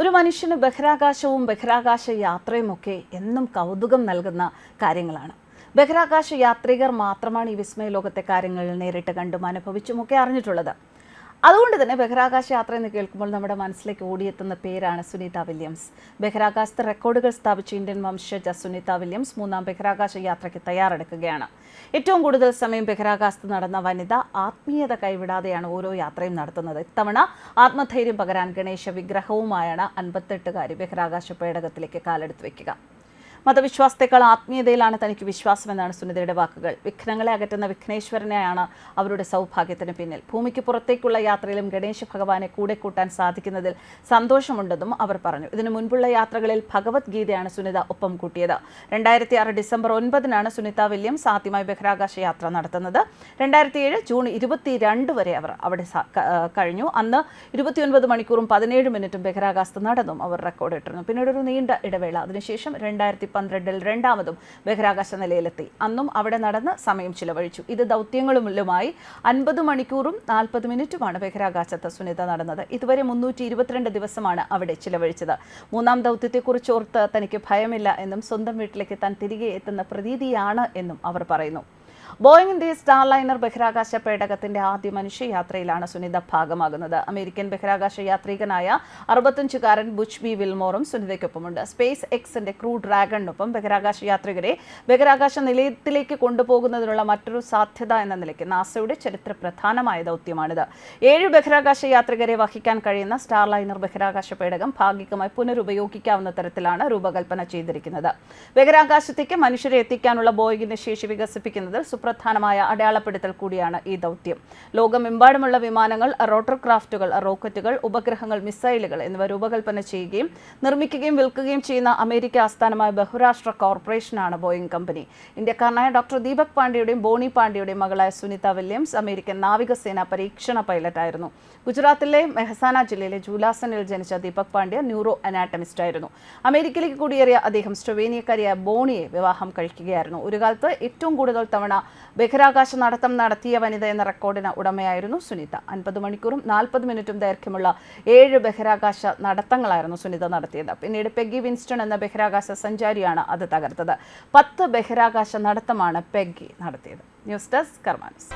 ഒരു മനുഷ്യന് ബഹിരാകാശവും ബഹിരാകാശ യാത്രയുമൊക്കെ എന്നും കൗതുകം നൽകുന്ന കാര്യങ്ങളാണ്. ബഹിരാകാശ യാത്രികർ മാത്രമാണ് ഈ വിസ്മയ ലോകത്തെ കാര്യങ്ങൾ നേരിട്ട് കണ്ടും അനുഭവിച്ചും ഒക്കെ അറിഞ്ഞിട്ടുള്ളത്. അതുകൊണ്ട് തന്നെ ബഹിരാകാശ യാത്ര എന്ന് കേൾക്കുമ്പോൾ നമ്മുടെ മനസ്സിലേക്ക് ഓടിയെത്തുന്ന പേരാണ് സുനിത വില്യംസ്. ബഹിരാകാശത്ത് റെക്കോർഡുകൾ സ്ഥാപിച്ച ഇന്ത്യൻ വംശജ സുനിത വില്യംസ് മൂന്നാം ബഹിരാകാശ യാത്രയ്ക്ക് തയ്യാറെടുക്കുകയാണ്. ഏറ്റവും കൂടുതൽ സമയം ബഹിരാകാശത്ത് നടന്ന വനിത ആത്മീയത കൈവിടാതെയാണ് ഓരോ യാത്രയും നടത്തുന്നത്. ഇത്തവണ ആത്മധൈര്യം പകരാൻ ഗണേശ വിഗ്രഹവുമായാണ് അൻപത്തെട്ടുകാരി ബഹിരാകാശ പേടകത്തിലേക്ക് കാലെടുത്ത് വെക്കുക. മതവിശ്വാസത്തെക്കാൾ ആത്മീയതയിലാണ് തനിക്ക് വിശ്വാസമെന്നാണ് സുനിതയുടെ വാക്കുകൾ. വിഘ്നങ്ങളെ അകറ്റുന്ന വിഘ്നേശ്വരനെയാണ് അവരുടെ സൗഭാഗ്യത്തിന് പിന്നിൽ. ഭൂമിക്ക് പുറത്തേക്കുള്ള യാത്രയിലും ഗണേശ ഭഗവാനെ കൂടെ കൂട്ടാൻ സാധിക്കുന്നതിൽ സന്തോഷമുണ്ടെന്നും അവർ പറഞ്ഞു. ഇതിനു മുൻപുള്ള യാത്രകളിൽ ഭഗവത്ഗീതയാണ് സുനിത ഒപ്പം കൂട്ടിയത്. രണ്ടായിരത്തി ആറ് ഡിസംബർ ഒൻപതിനാണ് സുനിത വില്യംസ് ആദ്യമായി ബഹിരാകാശ യാത്ര നടത്തുന്നത്. രണ്ടായിരത്തി ഏഴ് ജൂൺ ഇരുപത്തിരണ്ട് വരെ അവർ അവിടെ കഴിഞ്ഞു. അന്ന് ഇരുപത്തിയൊൻപത് മണിക്കൂറും പതിനേഴ് മിനിറ്റും ബഹിരാകാശത്ത് നടന്നും അവർ റെക്കോർഡ് ഇട്ടിരുന്നു പിന്നീട് ഒരു നീണ്ട ഇടവേള. അതിനുശേഷം രണ്ടായിരത്തി പന്ത്രണ്ടിൽ രണ്ടാമതും ബഹിരാകാശ നിലയിലെത്തി. അന്നും അവിടെ നടന്ന് സമയം ചിലവഴിച്ചു. ഇത് ദൗത്യങ്ങളുമായി അൻപത് മണിക്കൂറും നാൽപ്പത് മിനിറ്റുമാണ് ബഹിരാകാശത്ത് സുനിത നടന്നത്. ഇതുവരെ മുന്നൂറ്റി ഇരുപത്തിരണ്ട് ദിവസമാണ് അവിടെ ചിലവഴിച്ചത്. മൂന്നാം ദൗത്യത്തെക്കുറിച്ച് ഓർത്ത് തനിക്ക് ഭയമില്ല എന്നും സ്വന്തം വീട്ടിലേക്ക് താൻ തിരികെ എത്തുന്ന പ്രതീതിയാണ് എന്നും അവർ പറയുന്നു. ബോയിങ്ങിന്റെ സ്റ്റാർലൈനർ ബഹിരാകാശ പേടകത്തിന്റെ ആദ്യ മനുഷ്യയാത്രയിലാണ് സുനിത ഭാഗമാകുന്നത്. അമേരിക്കൻ ബഹിരാകാശ യാത്രികനായ അറുപത്തഞ്ചുകാരൻ ബുച്ച് ബി വിൽമോറും സുനിതയ്ക്കൊപ്പമുണ്ട്. സ്പേസ് എക്സിന്റെ ക്രൂ ഡ്രാഗണിനൊപ്പം ബഹിരാകാശ യാത്രികരെ ബഹിരാകാശ നിലയത്തിലേക്ക് കൊണ്ടുപോകുന്നതിനുള്ള മറ്റൊരു സാധ്യത എന്ന നിലയ്ക്ക് നാസയുടെ ചരിത്ര പ്രധാനമായ ദൗത്യമാണിത്. ഏഴ് ബഹിരാകാശ യാത്രികരെ വഹിക്കാൻ കഴിയുന്ന സ്റ്റാർലൈനർ ബഹിരാകാശ പേടകം ഭാഗികമായി പുനരുപയോഗിക്കാവുന്ന തരത്തിലാണ് രൂപകൽപ്പന ചെയ്തിരിക്കുന്നത്. ബഹിരാകാശത്തേക്ക് മനുഷ്യരെ എത്തിക്കാനുള്ള ബോയിങ്ങിന്റെ ശേഷി വികസിപ്പിക്കുന്നതിൽ സുപ്രധാനമായ അടയാളപ്പെടുത്തൽ കൂടിയാണ് ഈ ദൗത്യം. ലോകമെമ്പാടുമുള്ള വിമാനങ്ങൾ റോട്ടർ ക്രാഫ്റ്റുകൾ റോക്കറ്റുകൾ ഉപഗ്രഹങ്ങൾ മിസൈലുകൾ എന്നിവ രൂപകൽപ്പന ചെയ്യുകയും നിർമ്മിക്കുകയും വിൽക്കുകയും ചെയ്യുന്ന അമേരിക്ക ആസ്ഥാനമായ ബഹുരാഷ്ട്ര കോർപ്പറേഷനാണ് ബോയിങ് കമ്പനി. ഇന്ത്യക്കാരനായ ഡോക്ടർ ദീപക് പാണ്ഡ്യയുടെയും ബോണി പാണ്ഡ്യയുടെയും മകളായ സുനിത വില്യംസ് അമേരിക്കൻ നാവികസേന പരീക്ഷണ പൈലറ്റായിരുന്നു. ഗുജറാത്തിലെ മെഹസാന ജില്ലയിലെ ജൂലാസനിൽ ജനിച്ച ദീപക് പാണ്ഡ്യ ന്യൂറോ അനാറ്റമിസ്റ്റ് ആയിരുന്നു. അമേരിക്കയിലേക്ക് കുടിയേറിയ അദ്ദേഹം സ്ലൊവേനിയക്കാരിയായ ബോണിയെ വിവാഹം കഴിക്കുകയായിരുന്നു. ഒരു കാലത്ത് ഏറ്റവും കൂടുതൽ തവണ ബഹിരാകാശ നടത്തം നടത്തിയ വനിത എന്ന റെക്കോർഡിന് ഉടമയായിരുന്നു സുനിത. അൻപത് മണിക്കൂറും നാൽപ്പത് മിനിറ്റും ദൈർഘ്യമുള്ള ഏഴ് ബഹിരാകാശ നടത്തങ്ങളായിരുന്നു സുനിത നടത്തിയത്. പിന്നീട് പെഗ്ഗി വിൻസ്റ്റൺ എന്ന ബഹിരാകാശ സഞ്ചാരിയാണ് അത് തകർത്തത്. പത്ത് ബഹിരാകാശ നടത്തമാണ് പെഗ്ഗി നടത്തിയത്. News desk കർമാനസ്.